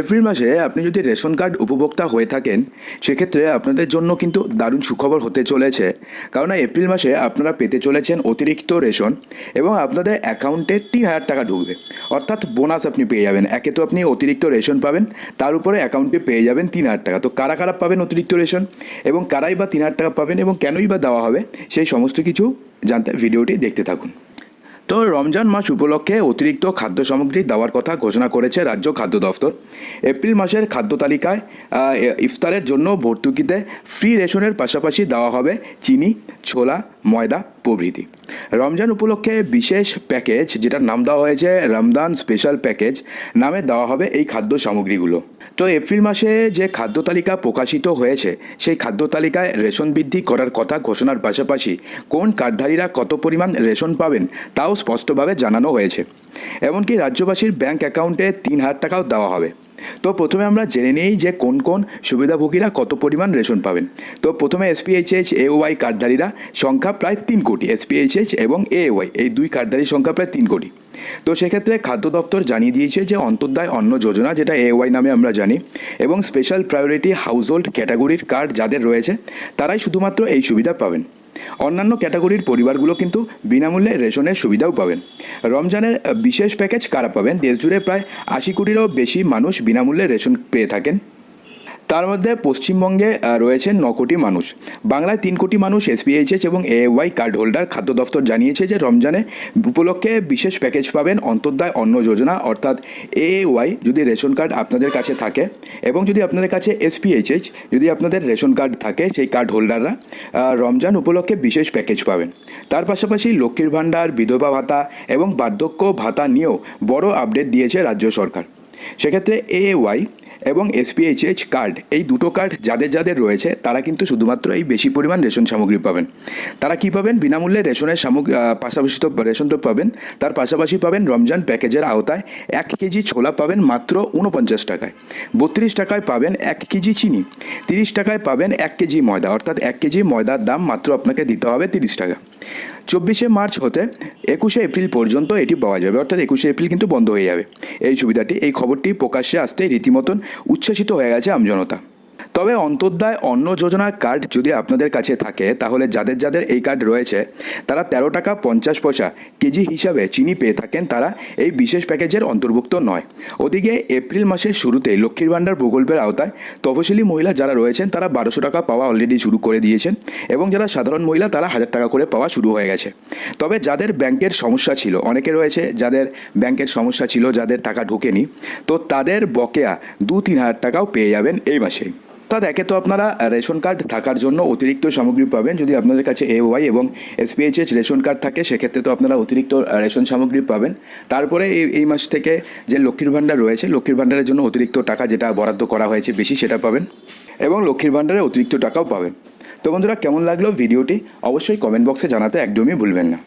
April মাসে আপনি যদি রেশন কার্ড উপভোক্তা হয়ে থাকেন, সেক্ষেত্রে আপনাদের জন্য কিন্তু দারুণ সুখবর হতে চলেছে। কারণ এপ্রিল মাসে আপনারা পেতে চলেছেন অতিরিক্ত রেশন এবং আপনাদের অ্যাকাউন্টে তিন হাজার টাকা ঢুকবে। অর্থাৎ বোনাস আপনি পেয়ে যাবেন। একে তো আপনি অতিরিক্ত রেশন পাবেন, তার উপরে অ্যাকাউন্টে পেয়ে যাবেন তিন হাজার টাকা। তো কারা কারা পাবেন অতিরিক্ত রেশন? এবং কারাই বা তিন হাজার টাকা পাবেন এবং কেনই বা দেওয়া হবে? সেই সমস্ত কিছু জানতে ভিডিওটি দেখতে থাকুন। তো রমজান মাস উপলক্ষে অতিরিক্ত খাদ্য সামগ্রী দেওয়ার কথা ঘোষণা করেছে রাজ্য খাদ্য দফতর। এপ্রিল মাসের খাদ্য তালিকায় ইফতারের জন্য ভর্তুকিতে ফ্রি রেশনের পাশাপাশি দেওয়া হবে চিনি, ছোলা, ময়দা প্রভৃতি। রমজান উপলক্ষে বিশেষ প্যাকেজ, যেটার নাম দেওয়া হয়েছে রমদান স্পেশাল প্যাকেজ নামে দেওয়া হবে এই খাদ্য সামগ্রীগুলো। তো এপ্রিল মাসে যে খাদ্য তালিকা প্রকাশিত হয়েছে, সেই খাদ্য তালিকায় রেশন বৃদ্ধি করার কথা ঘোষণার পাশাপাশি কোন কার্ডধারীরা কত পরিমাণ রেশন পাবেন, তাও স্পষ্টভাবে জানানো হয়েছে। এমনকি রাজ্যবাসীর ব্যাংক অ্যাকাউন্টে তিন হাজার টাকাও দেওয়া হবে। তো প্রথমে আমরা জেনে নিই যে কোন কোন সুবিধাভোগীরা কত পরিমাণ রেশন পাবেন। তো প্রথমে এসপিএইচএইচ এওয়াই কার্ডধারীরা সংখ্যা প্রায় তিন কোটি। এসপিএইচএইচ এবং এওয়াই এই দুই কার্ডধারীর সংখ্যা প্রায় তিন কোটি। তো সেক্ষেত্রে খাদ্য দপ্তর জানিয়ে দিয়েছে যে অন্তর্দায় অন্ন যোজনা, যেটা এওয়াই নামে আমরা জানি, এবং স্পেশাল প্রায়োরিটি হাউসহোল্ড ক্যাটাগরির কার্ড যাদের রয়েছে, তারাই শুধুমাত্র এই সুবিধা পাবেন। অন্যান্য ক্যাটাগরির পরিবারগুলো কিন্তু বিনামূল্যে রেশনের সুবিধাও পাবেন। রমজানের বিশেষ প্যাকেজ কারা পাবেন? দেশজুড়ে প্রায় আশি কোটিরও বেশি মানুষ বিনামূল্যে রেশন পেয়ে থাকেন। তার মধ্যে পশ্চিমবঙ্গে আহ, রয়েছে ন কোটি মানুষ। বাংলায় তিন কোটি মানুষ এসপিএইচএস এবং এওয়াই কার্ড হোল্ডার খাদ্য দফতর জানিয়েছে যে রমজানে উপলক্ষে বিশেষ প্যাকেজ পাবেন অন্তর্দায় অন্ন যোজনা অর্থাৎ এওয়াই যদি রেশন কার্ড আপনাদের কাছে থাকে এবং যদি আপনাদের কাছে এসপিএইচএস যদি আপনাদের রেশন কার্ড থাকে সেই কার্ড হোল্ডাররা রমজান উপলক্ষে বিশেষ প্যাকেজ পাবেন। তার পাশাপাশি লক্ষ্মীর ভাণ্ডার বিধবা ভাতা এবং বার্ধক্য ভাতা নিয়েও বড় আপডেট দিয়েছে রাজ্য সরকার। সেক্ষেত্রে এওয়াই এবং এসপিএইচএইচ কার্ড এই দুটো কার্ড যাদের যাদের রয়েছে, তারা কিন্তু শুধুমাত্র এই বেশি পরিমাণ রেশন সামগ্রী পাবেন। তারা কি পাবেন? বিনামূল্যে রেশনের সামগ্রী পাশাপাশি তো রেশন তো পাবেন। তার পাশাপাশি পাবেন রমজান প্যাকেজের আওতায় এক কেজি ছোলা পাবেন মাত্র উনপঞ্চাশ টাকায়। বত্রিশ টাকায় পাবেন এক কেজি চিনি। তিরিশ টাকায় পাবেন এক কেজি ময়দা। অর্থাৎ এক কেজি ময়দার দাম মাত্র আপনাকে দিতে হবে তিরিশ টাকা। চব্বিশে মার্চ হতে একুশে এপ্রিল পর্যন্ত এটি পাওয়া যাবে। অর্থাৎ একুশে এপ্রিল কিন্তু বন্ধ হয়ে যাবে। এই সুবিধাটি, এই খবরটি প্রকাশ্যে আসতে রীতিমতন উচ্ছ্বাসিত হয়ে গেছে আমজনতা। তবে অন্তর্দায় অন্ন যোজনার কার্ড যদি আপনাদের কাছে থাকে, তাহলে যাদের যাদের এই কার্ড রয়েছে, তারা তেরো টাকা পঞ্চাশ পয়সা কেজি হিসাবে চিনি পেয়ে থাকেন। তারা এই বিশেষ প্যাকেজের অন্তর্ভুক্ত নয়। ওদিকে এপ্রিল মাসের শুরুতে লক্ষ্মীর ভাণ্ডার প্রকল্পের আওতায় তপশিলি মহিলা যারা রয়েছেন, তারা বারোশো টাকা পাওয়া অলরেডি শুরু করে দিয়েছেন এবং যারা সাধারণ মহিলা, তারা হাজার টাকা করে পাওয়া শুরু হয়ে গেছে। তবে যাদের ব্যাংকের সমস্যা ছিল, অনেকে রয়েছে যাদের ব্যাংকের সমস্যা ছিল, যাদের টাকা ঢোকেনি, তো তাদের বকেয়া দু তিন হাজার টাকাও পেয়ে যাবেন এই মাসেই। অর্থাৎ একে তো আপনারা রেশন কার্ড থাকার জন্য অতিরিক্ত সামগ্রী পাবেন যদি আপনাদের কাছে এওয়াই এবং এসপিএইচএস রেশন কার্ড থাকে, সেক্ষেত্রে তো আপনারা অতিরিক্ত রেশন সামগ্রী পাবেন। তারপরে এই এই মাস থেকে যে লক্ষ্মীর ভাণ্ডার রয়েছে, লক্ষ্মীর ভাণ্ডারের জন্য অতিরিক্ত টাকা যেটা বরাদ্দ করা হয়েছে বেশি, সেটা পাবেন এবং লক্ষ্মীর ভাণ্ডারে অতিরিক্ত টাকাও পাবেন। তো বন্ধুরা, কেমন লাগল ভিডিওটি? অবশ্যই কমেন্ট বক্সে জানাতে একদমই ভুলবেন না।